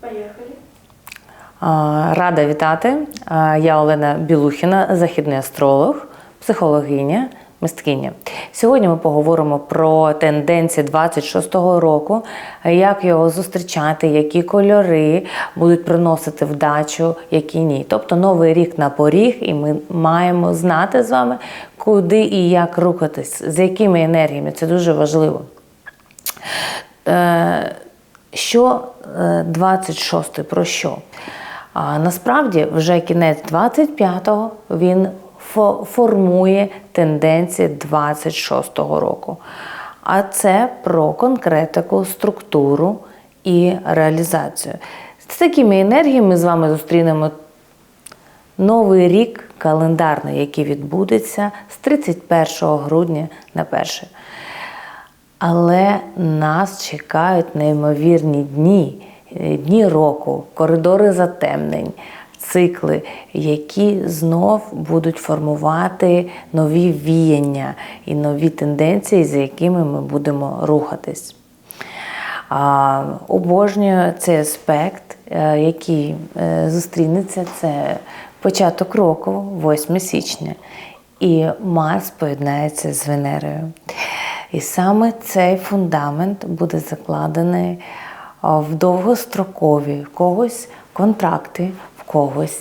Поїхали. Рада вітати. Я Олена Білухіна, західний астролог, психологиня, мисткиня. Сьогодні ми поговоримо про тенденції 26-го року, як його зустрічати, які кольори будуть приносити вдачу, які ні. Тобто новий рік на поріг, і ми маємо знати з вами, куди і як рухатись, з якими енергіями. Це дуже важливо. Е, Що е, 26 про що? А, насправді, вже кінець 25-го він фо- формує тенденції 26-го року. А це про конкретику, структуру і реалізацію. З такими енергіями ми з вами зустрінемо Новий рік календарний, який відбудеться з 31 грудня на 1. Але нас чекають неймовірні дні, е, дні року, коридори затемнень, цикли, які знов будуть формувати нові віяння і нові тенденції, за якими ми будемо рухатись. Обожнюю цей аспект, е, який е, зустрінеться, це початок року, 8 січня, і Марс поєднається з Венерою. І саме цей фундамент буде закладений в довгострокові в когось контракти, в когось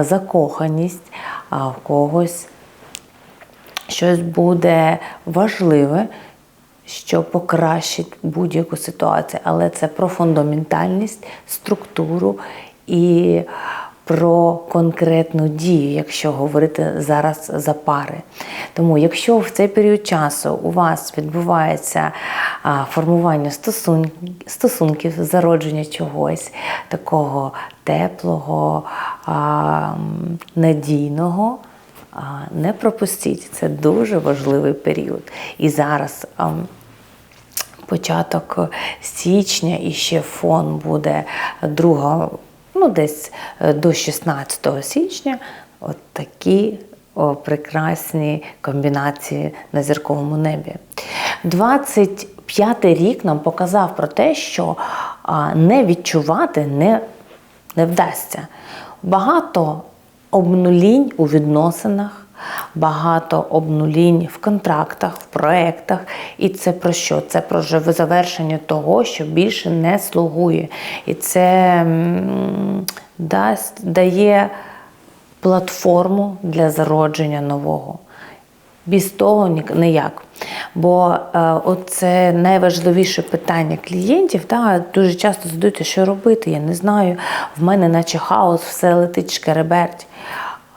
закоханість, а в когось щось буде важливе, що покращить будь-яку ситуацію. Але це про фундаментальність, структуру і про конкретну дію, якщо говорити зараз за пари. Тому, якщо в цей період часу у вас відбувається формування стосунків, зародження чогось такого теплого, надійного, не пропустіть. Це дуже важливий період. І зараз. початок січня і ще фон буде друга, ну десь е, до 16 січня. От такі о, прекрасні комбінації на зірковому небі. 25 рік нам показав про те, що не відчувати не, не вдасться. Багато обнулінь у відносинах багато обнулінь в контрактах, в проєктах. І це про що? Це про завершення того, що більше не слугує. І це дасть, дає платформу для зародження нового. Без того ніяк. Бо е, це найважливіше питання клієнтів. Та, дуже часто задаються, що робити. Я не знаю. В мене наче хаос, все летить шкереберть.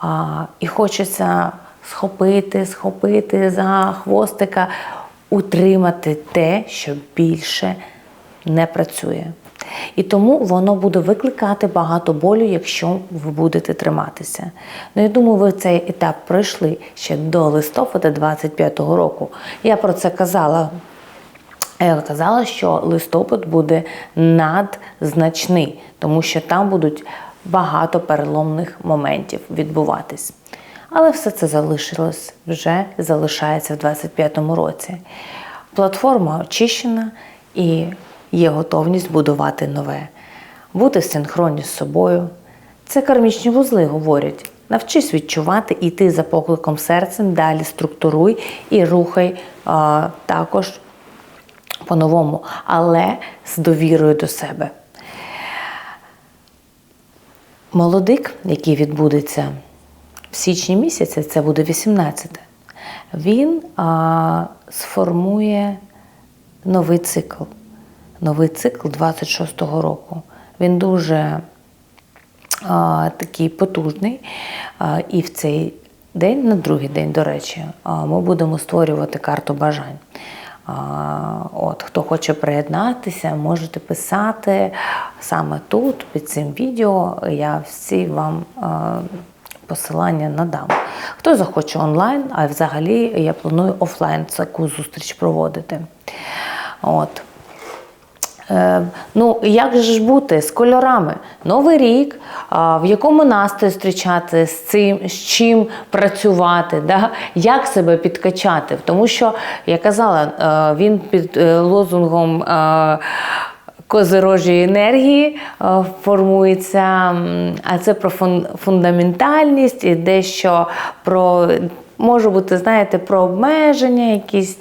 А, і хочеться схопити, схопити за хвостика, утримати те, що більше не працює. І тому воно буде викликати багато болю, якщо ви будете триматися. Ну, я думаю, ви цей етап пройшли ще до листопада 25-го року. Я про це казала я казала, що листопад буде надзначний, тому що там будуть багато переломних моментів відбуватись. Але все це залишилось вже залишається в 25-му році. Платформа очищена і є готовність будувати нове, бути в синхроні з собою. Це кармічні вузли говорять. Навчись відчувати, іти за покликом серцем, далі структуруй і рухай а, також по-новому, але з довірою до себе. Молодик, який відбудеться в січні місяці, це буде 18, він а, сформує новий цикл. Новий цикл 26-го року. Він дуже а, такий потужний. А, і в цей день, на другий день, до речі, а, ми будемо створювати карту бажань. От, хто хоче приєднатися, можете писати саме тут, під цим відео. Я всі вам а, посилання надам. Хто захоче онлайн, а взагалі я планую офлайн таку зустріч проводити. От. Е, ну, як же ж бути з кольорами? Новий рік, в якому настрої зустрічати, з цим, з чим працювати, да? як себе підкачати. Тому що, я казала, е, він під е, лозунгом козирожої енергії формується, а це про фундаментальність і дещо про може бути, знаєте, про обмеження якісь.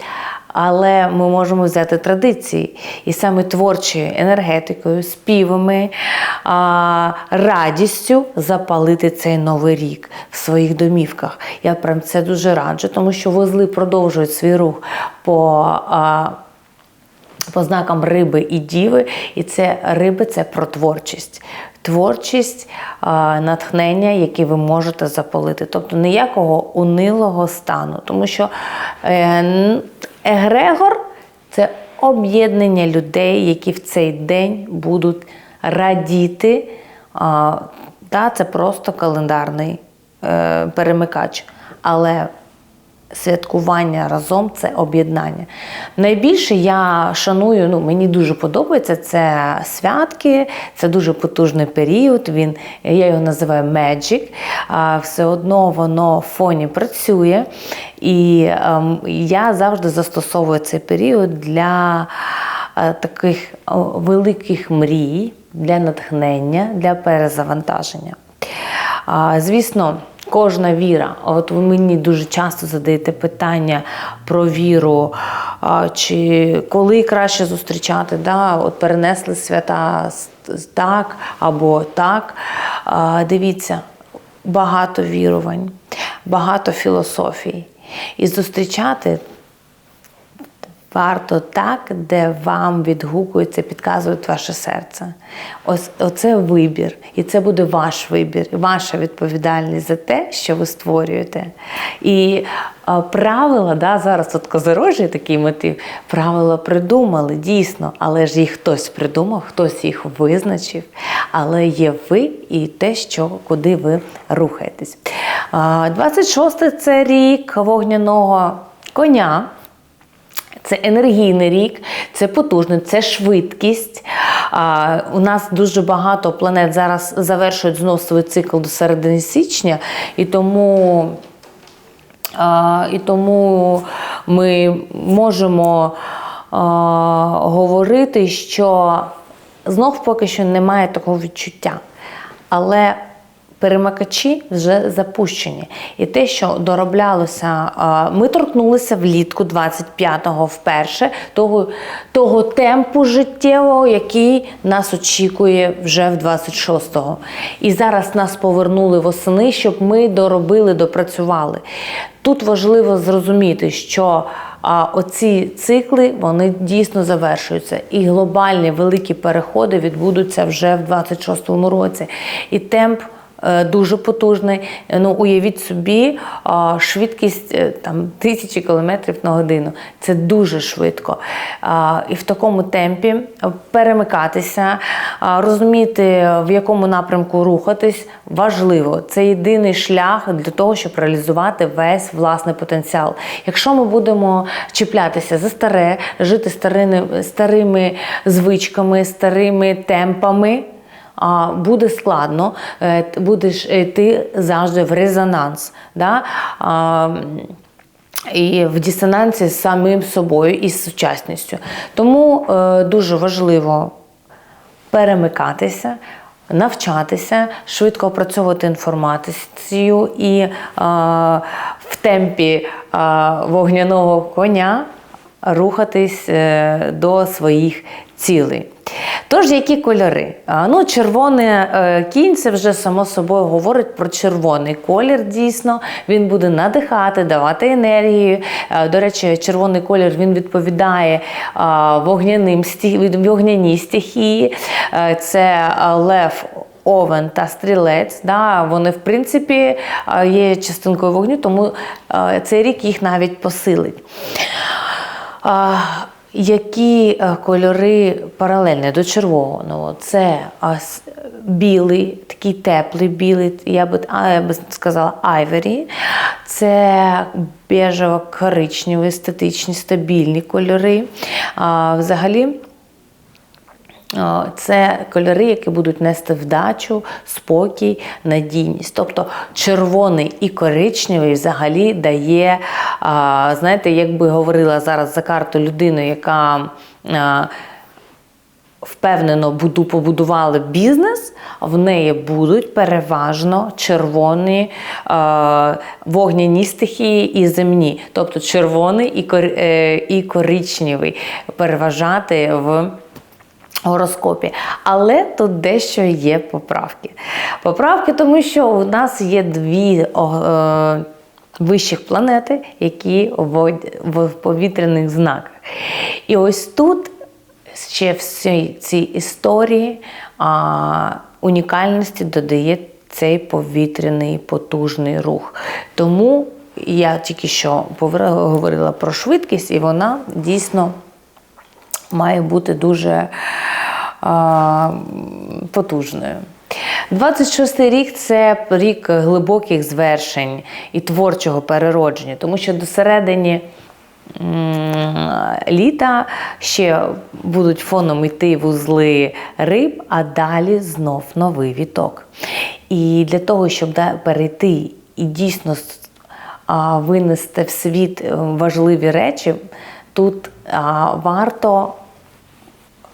Але ми можемо взяти традиції і саме творчою енергетикою, співами, радістю запалити цей новий рік в своїх домівках. Я прям це дуже раджу, тому що вузли продовжують свій рух по. По знакам риби і діви, і це риби це про творчість. Творчість, натхнення, які ви можете запалити. Тобто ніякого унилого стану. Тому що е, егрегор це об'єднання людей, які в цей день будуть радіти. Це просто календарний е, перемикач. Але святкування разом це об'єднання. Найбільше я шаную, ну мені дуже подобається це святки, це дуже потужний період. Він я його називаю Magic. Все одно воно в фоні працює. І ем, я завжди застосовую цей період для е, таких великих мрій, для натхнення, для перезавантаження. Звісно, кожна віра. От ви мені дуже часто задаєте питання про віру, чи коли краще зустрічати, да? от перенесли свята так або так. Дивіться, багато вірувань, багато філософій. І зустрічати Варто так, де вам відгукується, підказує ваше серце. Ось оце вибір, і це буде ваш вибір, ваша відповідальність за те, що ви створюєте. І а, правила, да, зараз от козорожий такий мотив, правила придумали дійсно, але ж їх хтось придумав, хтось їх визначив. Але є ви і те, що куди ви рухаєтесь. А, 26 це рік вогняного коня. Це енергійний рік, це потужний, це швидкість. У нас дуже багато планет зараз завершують знов свій цикл до середини січня, і тому, і тому ми можемо говорити, що знов поки що немає такого відчуття. Але перемикачі вже запущені. І те, що дороблялося, ми торкнулися влітку 25-го вперше того, того темпу життєвого, який нас очікує вже в 26-го. І зараз нас повернули восени, щоб ми доробили, допрацювали. Тут важливо зрозуміти, що а оці цикли вони дійсно завершуються, і глобальні великі переходи відбудуться вже в 26-му році. І темп дуже потужний. Е, Ну, уявіть собі, швидкість е, там тисячі кілометрів на годину. Це дуже швидко. І в такому темпі перемикатися, розуміти, в якому напрямку рухатись, важливо. Це єдиний шлях для того, щоб реалізувати весь власний потенціал. Якщо ми будемо чіплятися за старе, жити старими, старими звичками, старими темпами. А, Буде складно, е, будеш йти завжди в резонанс. Да? І в дисонансі з самим собою і з сучасністю. Тому е, дуже важливо перемикатися, навчатися, швидко опрацьовувати інформацію і е, в темпі е, вогняного коня рухатись е, до своїх цілей. Тож, які кольори? Ну, червоний е, кінь це вже само собою говорить про червоний колір. Дійсно, він буде надихати, давати енергію. До речі, червоний колір він відповідає вогняним вогняній стихії. Е, Це лев. Овен та стрілець, да, вони в принципі є частинкою вогню, тому цей рік їх навіть посилить. Які е, кольори паралельні до червоного? Це білий, такий теплий білий, я би, я би сказала, айвері. Це бежево-коричневі, естетичні, стабільні кольори. А, взагалі. Це кольори, які будуть нести вдачу, спокій, надійність. Тобто червоний і коричневий взагалі дає, знаєте, як би говорила зараз за карту людину, яка впевнено буду побудували бізнес, в неї будуть переважно червоні вогняні стихії і земні, тобто червоний і, е, і коричневий переважати в гороскопі. Але тут дещо є поправки. Поправки, тому що у нас є дві е, вищих планети, які в, повітряних знаках. І ось тут ще в цій, цій історії а, унікальності додає цей повітряний потужний рух. Тому я тільки що говорила про швидкість, і вона дійсно має бути дуже а, потужною. 26-й рік це рік глибоких звершень і творчого переродження, тому що до середини літа ще будуть фоном йти вузли риб, а далі знов новий віток. І для того, щоб перейти і дійсно винести в світ е, важливі речі, тут а, варто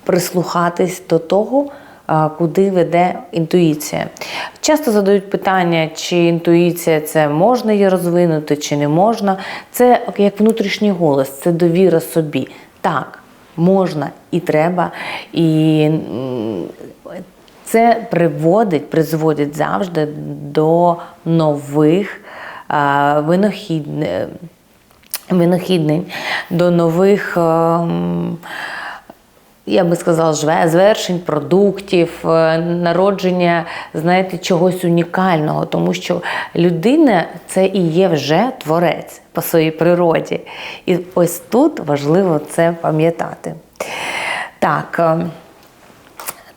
прислухатись до того, а, куди веде інтуїція. Часто задають питання, чи інтуїція це можна її розвинути, чи не можна. Це як внутрішній голос, це довіра собі. Так, можна і треба. І це приводить, призводить завжди до нових а, винахідних винахіднень, до нових, ем, я би сказала, звершень, продуктів, е, народження, знаєте, чогось унікального, тому що людина це і є вже творець по своїй природі. І ось тут важливо це пам'ятати. Так.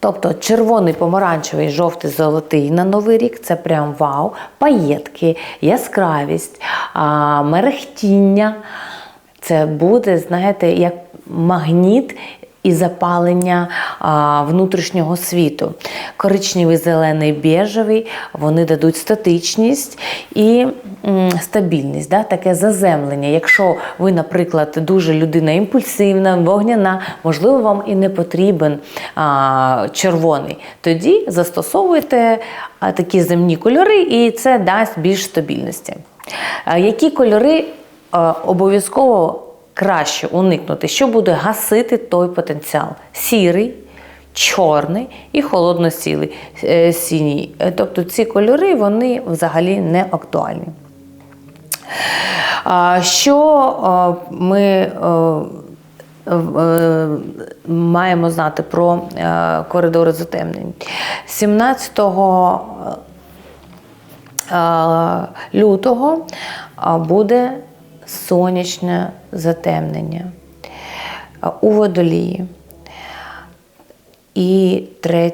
Тобто червоний, помаранчевий, жовтий, золотий на новий рік це прям вау. Паєтки, яскравість, мерехтіння. Це буде, знаєте, як магніт і запалення внутрішнього світу. Коричневий, зелений, біжевий, вони дадуть статичність і стабільність, да? таке заземлення. Якщо ви, наприклад, дуже людина імпульсивна, вогняна, можливо, вам і не потрібен а, червоний. Тоді застосовуйте такі земні кольори, і це дасть більш стабільності. Які кольори обов'язково краще уникнути, що буде гасити той потенціал? Сірий, чорний і холодно-сілий е, синій. Е, Тобто ці кольори вони взагалі не актуальні. Що е, ми маємо знати про коридори затемнень? 17 е, лютого буде сонячне затемнення у водолії. І 3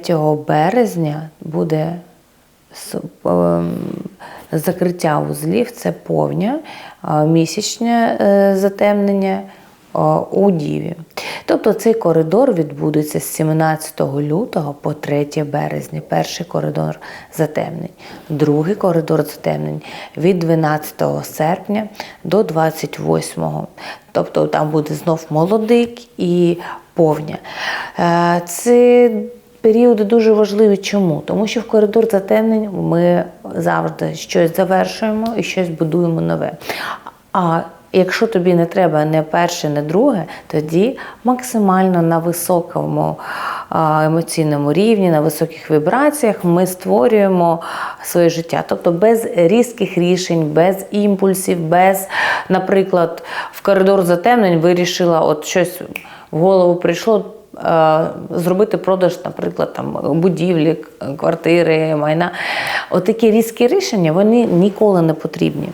березня буде ем, закриття вузлів, це повня, місячне е, затемнення у Діві. Тобто цей коридор відбудеться з 17 лютого по 3 березня. Перший коридор затемнень, другий коридор затемнень від 12 серпня до 28. Тобто там буде знов молодик і повня. Е, Це періоди дуже важливі. Чому? Тому що в коридор затемнень ми завжди щось завершуємо і щось будуємо нове. А якщо тобі не треба не перше, не друге, тоді максимально на високому емоційному рівні, на високих вібраціях ми створюємо своє життя. Тобто без різких рішень, без імпульсів, без, наприклад, в коридор затемнень вирішила от щось в голову прийшло. Зробити продаж, наприклад, там будівлі, квартири, майна. Отакі різкі рішення вони ніколи не потрібні.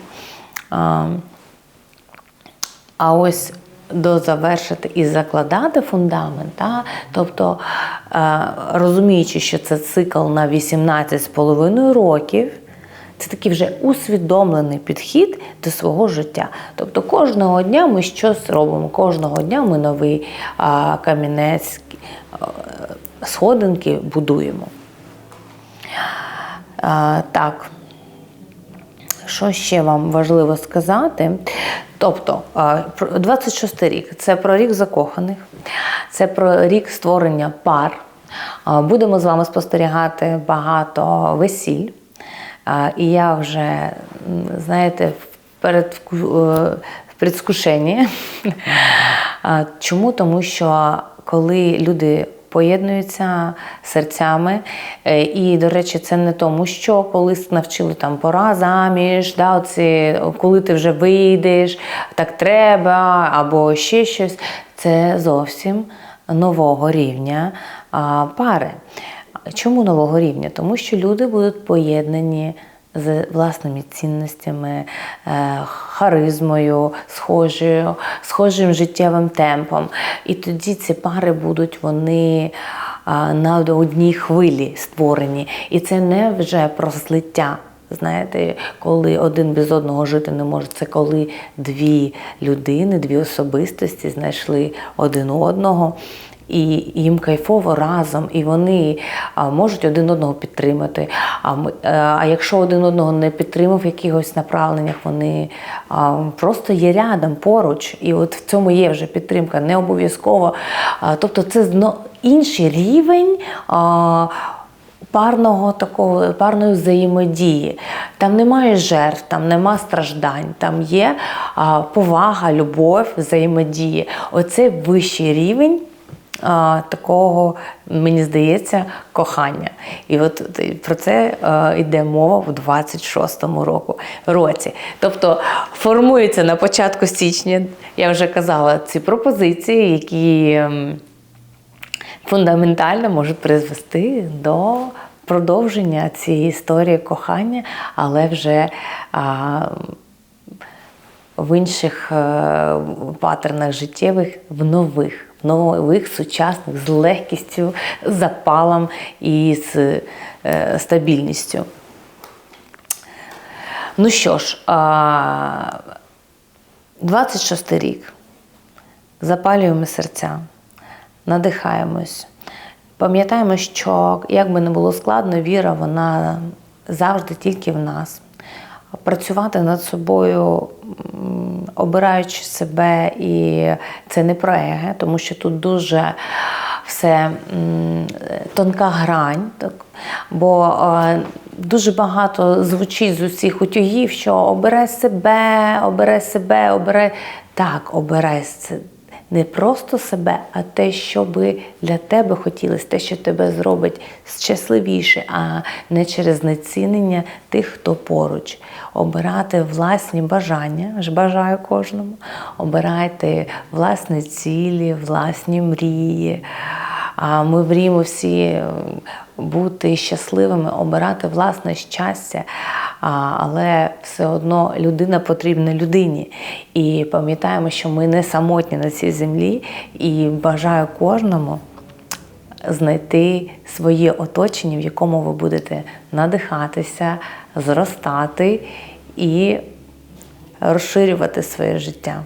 А, а ось дозавершити і закладати фундамент, та? тобто е, розуміючи, що це цикл на 18,5 років, це такий вже усвідомлений підхід до свого життя. Тобто кожного дня ми щось робимо, кожного дня ми новий а, камінець, е, сходинки будуємо. А, так. Що ще вам важливо сказати? Тобто, а, про- 26 рік це про рік закоханих, Це про рік створення пар. Будемо з вами спостерігати багато весіль. І я вже, знаєте, перед, предвкушенні. Чому? Тому що коли люди поєднуються серцями, е, і, до речі, це не тому, що колись навчили там пора заміж, да, оці, коли ти вже вийдеш, так треба, або ще щось. Це зовсім нового рівня пари. Чому нового рівня? Тому що люди будуть поєднані з власними цінностями, е, харизмою, схожою, схожим життєвим темпом. І тоді ці пари будуть вони на одній хвилі створені. І це не вже про злиття. Знаєте, коли один без одного жити не може, це коли дві людини, дві особистості знайшли один одного. І їм кайфово разом, і вони можуть один одного підтримати. А, е, а якщо один одного не підтримав в якихось направленнях, вони просто є рядом поруч. І от в цьому є вже підтримка, не обов'язково. Тобто це інший рівень. Парного такого парної взаємодії. Там немає жертв, там нема страждань, там є а, повага, любов, взаємодії. Оце вищий рівень. Такого, мені здається, кохання. І от е, про це е, йде мова в 26-му року, році. Тобто формуються на початку січня, я вже казала, ці пропозиції, які ем, фундаментально можуть призвести до продовження цієї історії кохання, але вже в інших е, паттернах життєвих, в нових, в нових сучасних, з легкістю, запалом і з е, стабільністю. Ну що ж, 26 рік. Запалюємо серця, надихаємось. Пам'ятаємо, що як би не було складно, віра вона завжди тільки в нас. Працювати над собою, обираючи себе, і це не про еге, тому що тут дуже все тонка грань. Так? Бо е, дуже багато звучить з усіх утюгів, що обирай себе, обирай себе, обирай. Так, обирай це не просто себе, а те, що би для тебе хотілося, те, що тебе зробить щасливіше, а не через знецінення тих, хто поруч. Обирати власні бажання, ж бажаю кожному, обирайте власні цілі, власні мрії. А ми мріємо всі е, бути щасливими, обирати власне щастя, але все одно людина потрібна людині. І пам'ятаємо, що ми не самотні на цій землі, і бажаю кожному знайти своє оточення, в якому ви будете надихатися, зростати і розширювати своє життя.